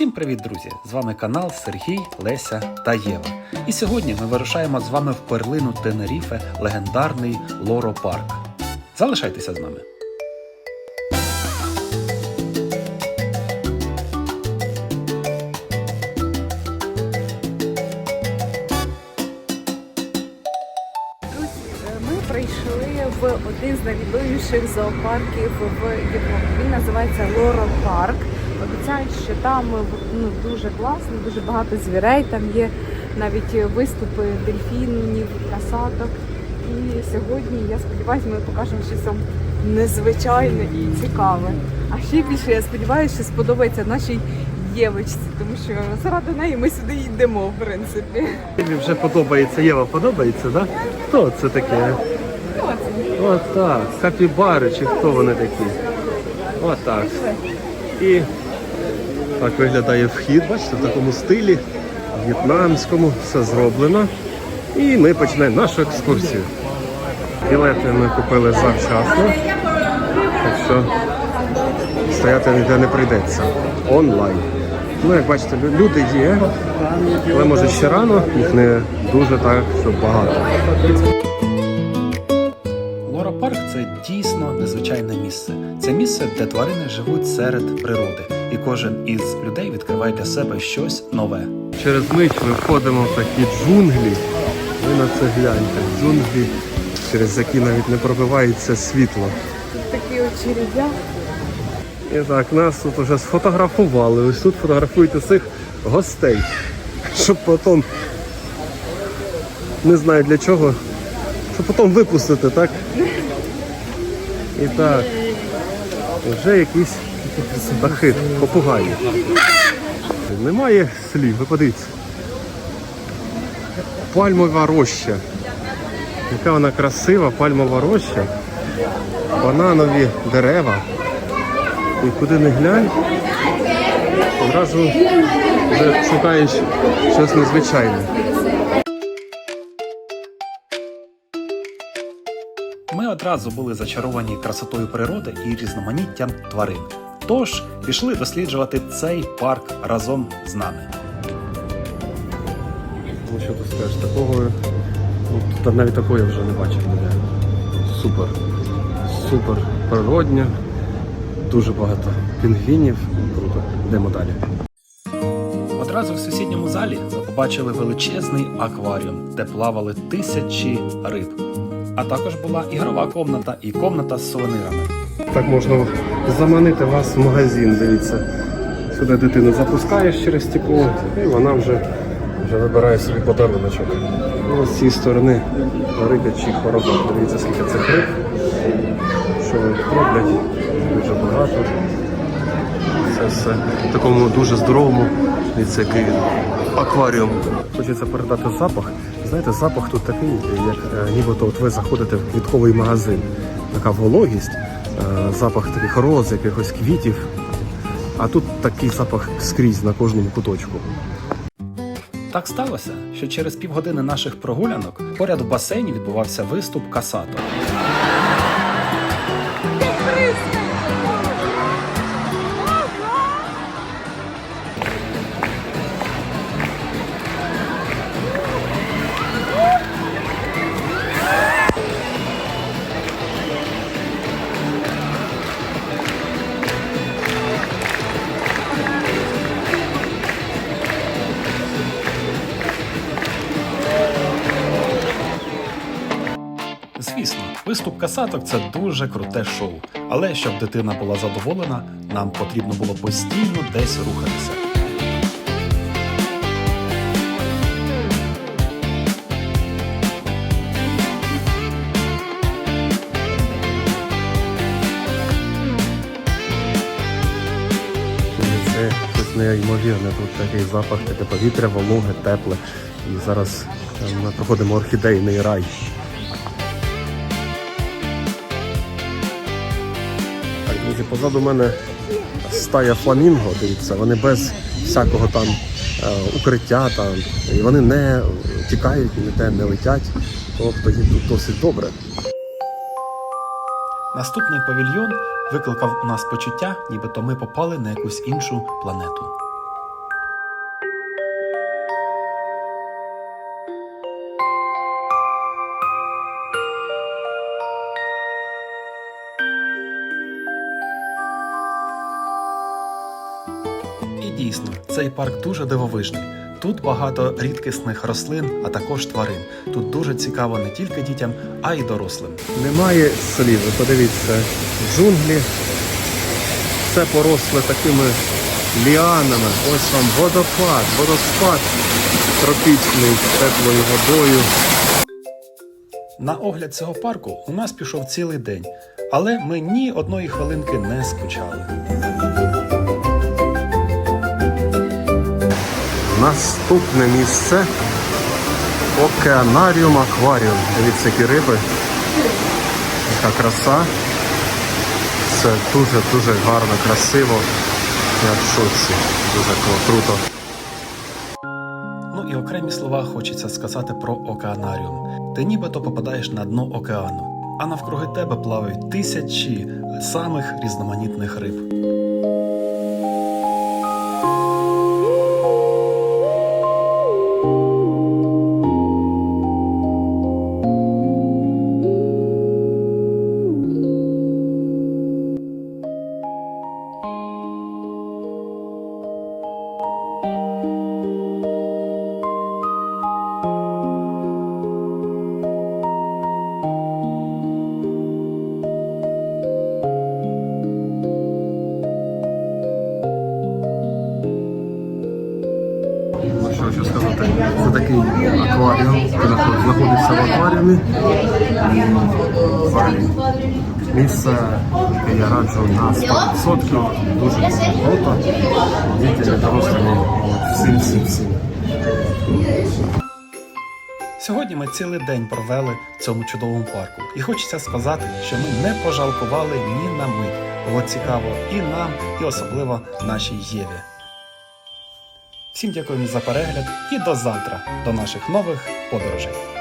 Всім привіт, друзі! З вами канал Сергій, Леся та Єва. І сьогодні ми вирушаємо з вами в перлину Тенеріфе легендарний Лоро Парк. Залишайтеся з нами. Прийшли в один з найвідоміших зоопарків в Європі. Він називається Лоро Парк. Обіцяють, що там ну, дуже класно, дуже багато звірей. Там є навіть виступи дельфінів, касаток. І сьогодні, я сподіваюся, ми покажемо щось незвичайне і цікаве. А ще більше я сподіваюся, що сподобається нашій Євочці, тому що заради неї ми сюди йдемо, в принципі. Тобі вже подобається, Єва подобається, так? Да? Хто це таке? От так, капібари чи хто вони такі? От так. І так виглядає вхід, бачите, в такому стилі, в'єтнамському, все зроблено. І ми починаємо нашу екскурсію. Білети ми купили завчасно, так що стояти ніде не прийдеться. Онлайн. Ну, як бачите, люди є, але може ще рано, їх не дуже так, щоб багато. Лоро Парк це дійсно незвичайне місце. Це місце, де тварини живуть серед природи, і кожен із людей відкриває для себе щось нове. Через мить ми входимо в такі джунглі. Ви на це гляньте. Джунглі, через які навіть не пробивається світло. Тут Такі очередя. І так, нас тут вже сфотографували. Ось тут фотографують усіх гостей. Щоб потім не знаю для чого. Щоб потім випустити, так? І так. Вже якісь птахи, попугаї. Немає слів, ви. Пальмова роща. Яка вона красива, пальмова роща. Бананові дерева. І куди не глянь, одразу вже шукаєш щось незвичайне. Ми одразу були зачаровані красотою природи і різноманіттям тварин. Тож пішли досліджувати цей парк разом з нами. Ну що ти скажеш, такого ну, тут навіть такого я вже не бачив ніде. Супер. Супер природня. Дуже багато пінгвінів. Круто. Йдемо далі. Одразу в сусідньому залі ми побачили величезний акваріум, де плавали тисячі риб. А також була ігрова комната і комната з сувенирами. Так можна заманити вас в магазин, дивіться. Сюди дитину запускаєш через стекло, і вона вже, вже вибирає собі подаруночок. Ну, з цієї сторони рибячий хоробок. Дивіться, скільки цих риб. Що роблять дуже багато. Це все в такому дуже здоровому дивіться, який акваріум. Хочеться передати запах. Знаєте, запах тут такий, як е, нібито от ви заходите в квітковий магазин. Така вологість, запах таких роз, якихось квітів. А тут такий запах скрізь на кожному куточку. Так сталося, що через півгодини наших прогулянок поряд в басейні відбувався виступ касато. Виступ касаток це дуже круте шоу. Але щоб дитина була задоволена, нам потрібно було постійно десь рухатися. Це неймовірне. Тут такий запах, таке повітря, вологе, тепле. І зараз е, ми проходимо орхідейний рай. Друзі, позаду мене стая фламінго, дивіться, вони без всякого там е, укриття, там, і вони не тікають, ніде не летять. Тобто їм тут досить добре. Наступний павільйон викликав у нас почуття, нібито ми попали на якусь іншу планету. І дійсно, цей парк дуже дивовижний. Тут багато рідкісних рослин, а також тварин. Тут дуже цікаво не тільки дітям, а й дорослим. Немає слів, ви подивіться, джунглі. Все поросле такими ліанами. Ось вам водопад, водоспад тропічний з теплою водою. На огляд цього парку у нас пішов цілий день, але ми ні одної хвилинки не скучали. Наступне місце Океанаріум Акваріум. Дивіться, які риби. Яка краса. Це дуже-дуже гарно, красиво. Я в шоці. Дуже круто. Ну і окремі слова хочеться сказати про океанаріум. Ти нібито попадаєш на дно океану, а навкруги тебе плавають тисячі самих різноманітних риб. Що це такий акваріум, який знаходиться в акваріумі. Місце, яке я раджу на 100%, дуже круто. Діти дорослими всім всім всім. Сьогодні ми цілий день провели в цьому чудовому парку, і хочеться сказати, що ми не пожалкували ні на мить. Було цікаво і нам, і особливо нашій Єві. Всім дякуємо за перегляд і до завтра, до наших нових подорожей.